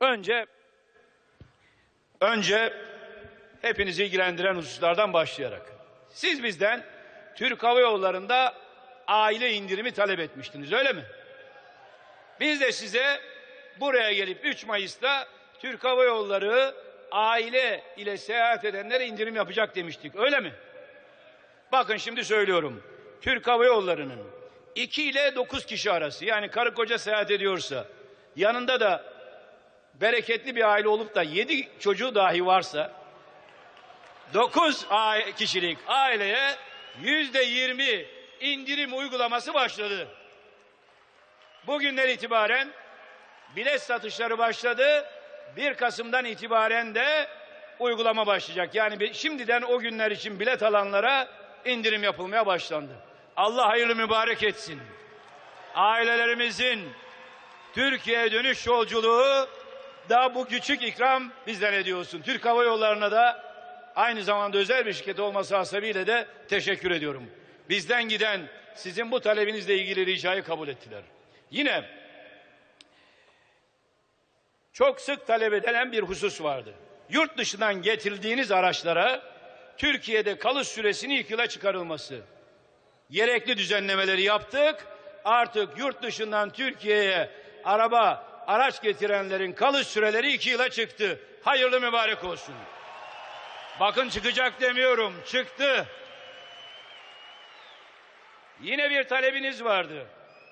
Önce önce hepinizi ilgilendiren hususlardan başlayarak. Siz bizden Türk Hava Yolları'nda aile indirimi talep etmiştiniz öyle mi? Biz de size buraya gelip 3 Mayıs'ta Türk Hava Yolları aile ile seyahat edenlere indirim yapacak demiştik öyle mi? Bakın şimdi söylüyorum. Türk Hava Yolları'nın 2 ile 9 kişi arası yani karı koca seyahat ediyorsa yanında da bereketli bir aile olup da 7 çocuğu dahi varsa 9 kişilik aileye yüzde 20 indirim uygulaması başladı. Bugünden itibaren bilet satışları başladı. 1 Kasım'dan itibaren de uygulama başlayacak. Yani şimdiden o günler için bilet alanlara indirim yapılmaya başlandı. Allah hayırlı mübarek etsin. Ailelerimizin Türkiye'ye dönüş yolculuğu da bu küçük ikram bizden ediyorsun. Türk Hava Yolları'na da aynı zamanda özel bir şirket olması hasebiyle de teşekkür ediyorum. Bizden giden sizin bu talebinizle ilgili ricayı kabul ettiler. Yine çok sık talep edilen bir husus vardı. Yurt dışından getirdiğiniz araçlara Türkiye'de kalış süresini ilk yıla çıkarılması. Gerekli düzenlemeleri yaptık. Artık yurt dışından Türkiye'ye araba, araç getirenlerin kalış süreleri iki yıla çıktı. Hayırlı mübarek olsun. Bakın çıkacak demiyorum, çıktı. Yine bir talebiniz vardı.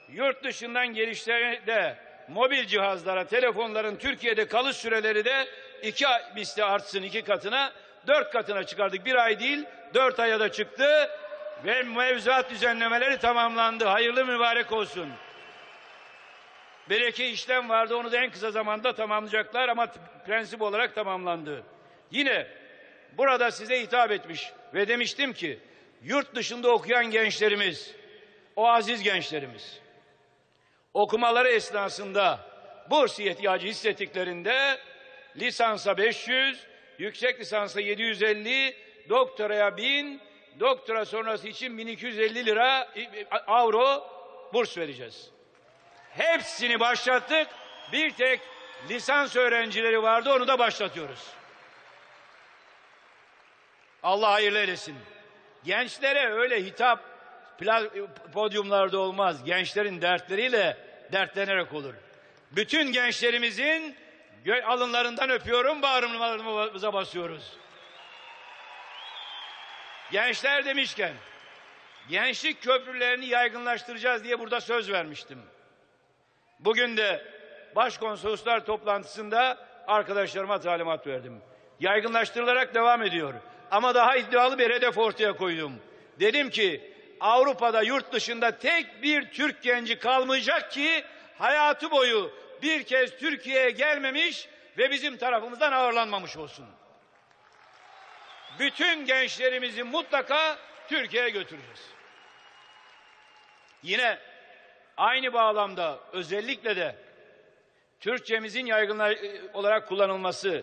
Yurt dışından gelişlerde mobil cihazlara, telefonların Türkiye'de kalış süreleri de iki misli artsın iki katına, dört katına çıkardık. Bir ay değil, dört aya da çıktı ve mevzuat düzenlemeleri tamamlandı. Hayırlı mübarek olsun. Bir iki işlem vardı, onu da en kısa zamanda tamamlayacaklar ama prensip olarak tamamlandı. Yine burada size hitap etmiş ve demiştim ki, yurt dışında okuyan gençlerimiz, o aziz gençlerimiz, okumaları esnasında burs ihtiyacı hissettiklerinde lisansa 500, yüksek lisansa 750, doktoraya 1000, doktora sonrası için 1250 lira avro burs vereceğiz. Hepsini başlattık. Bir tek lisans öğrencileri vardı onu da başlatıyoruz. Allah hayırlı eylesin. Gençlere öyle hitap podyumlarda olmaz. Gençlerin dertleriyle dertlenerek olur. Bütün gençlerimizin alınlarından öpüyorum, bağrımıza basıyoruz. Gençler demişken, gençlik köprülerini yaygınlaştıracağız diye burada söz vermiştim. Bugün de başkonsoloslar toplantısında arkadaşlarıma talimat verdim. Yaygınlaştırılarak devam ediyor. Ama daha iddialı bir hedef ortaya koydum. Dedim ki Avrupa'da yurt dışında tek bir Türk genci kalmayacak ki hayatı boyu bir kez Türkiye'ye gelmemiş ve bizim tarafımızdan ağırlanmamış olsun. Bütün gençlerimizi mutlaka Türkiye'ye götüreceğiz. Yine Aynı bağlamda özellikle de Türkçemizin yaygın olarak kullanılması,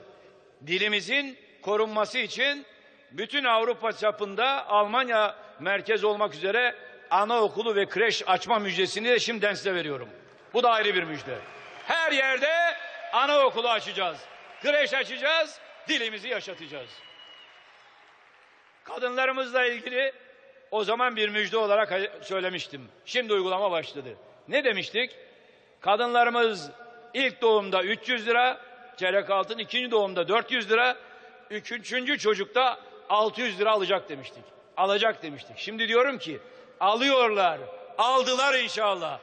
dilimizin korunması için bütün Avrupa çapında Almanya merkez olmak üzere anaokulu ve kreş açma müjdesini de şimdiden size veriyorum. Bu da ayrı bir müjde. Her yerde anaokulu açacağız, kreş açacağız, dilimizi yaşatacağız. Kadınlarımızla ilgili o zaman bir müjde olarak söylemiştim. Şimdi uygulama başladı. Ne demiştik? Kadınlarımız ilk doğumda 300 lira, çeyrek altın, ikinci doğumda 400 lira, üçüncü çocukta 600 lira alacak demiştik. Alacak demiştik. Şimdi diyorum ki alıyorlar, aldılar inşallah.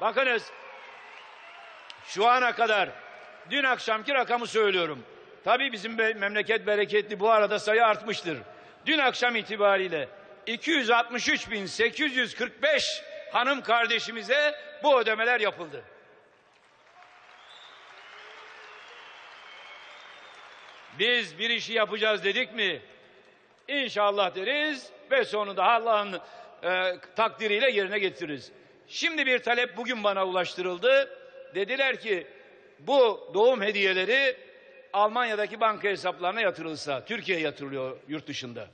Bakınız şu ana kadar dün akşamki rakamı söylüyorum. Tabii bizim memleket bereketli bu arada sayı artmıştır. Dün akşam itibariyle 263.845 hanım kardeşimize bu ödemeler yapıldı. Biz bir işi yapacağız dedik mi? İnşallah deriz ve sonunda Allah'ın e, takdiriyle yerine getiririz. Şimdi bir talep bugün bana ulaştırıldı. Dediler ki bu doğum hediyeleri Almanya'daki banka hesaplarına yatırılsa, Türkiye'ye yatırılıyor yurt dışında.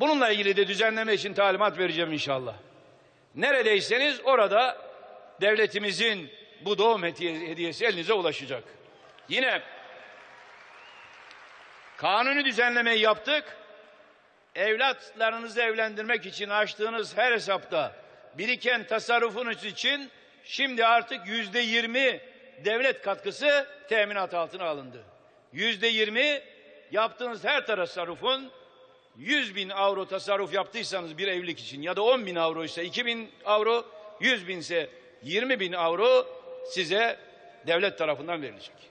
Bununla ilgili de düzenleme için talimat vereceğim inşallah. Neredeyseniz orada devletimizin bu doğum hediye- hediyesi elinize ulaşacak. Yine kanuni düzenlemeyi yaptık. Evlatlarınızı evlendirmek için açtığınız her hesapta biriken tasarrufunuz için şimdi artık yüzde yirmi devlet katkısı teminat altına alındı. Yüzde yirmi yaptığınız her tasarrufun 100 bin avro tasarruf yaptıysanız bir evlilik için ya da 10 bin avro ise 2 bin avro, 100 bin ise 20 bin avro size devlet tarafından verilecek.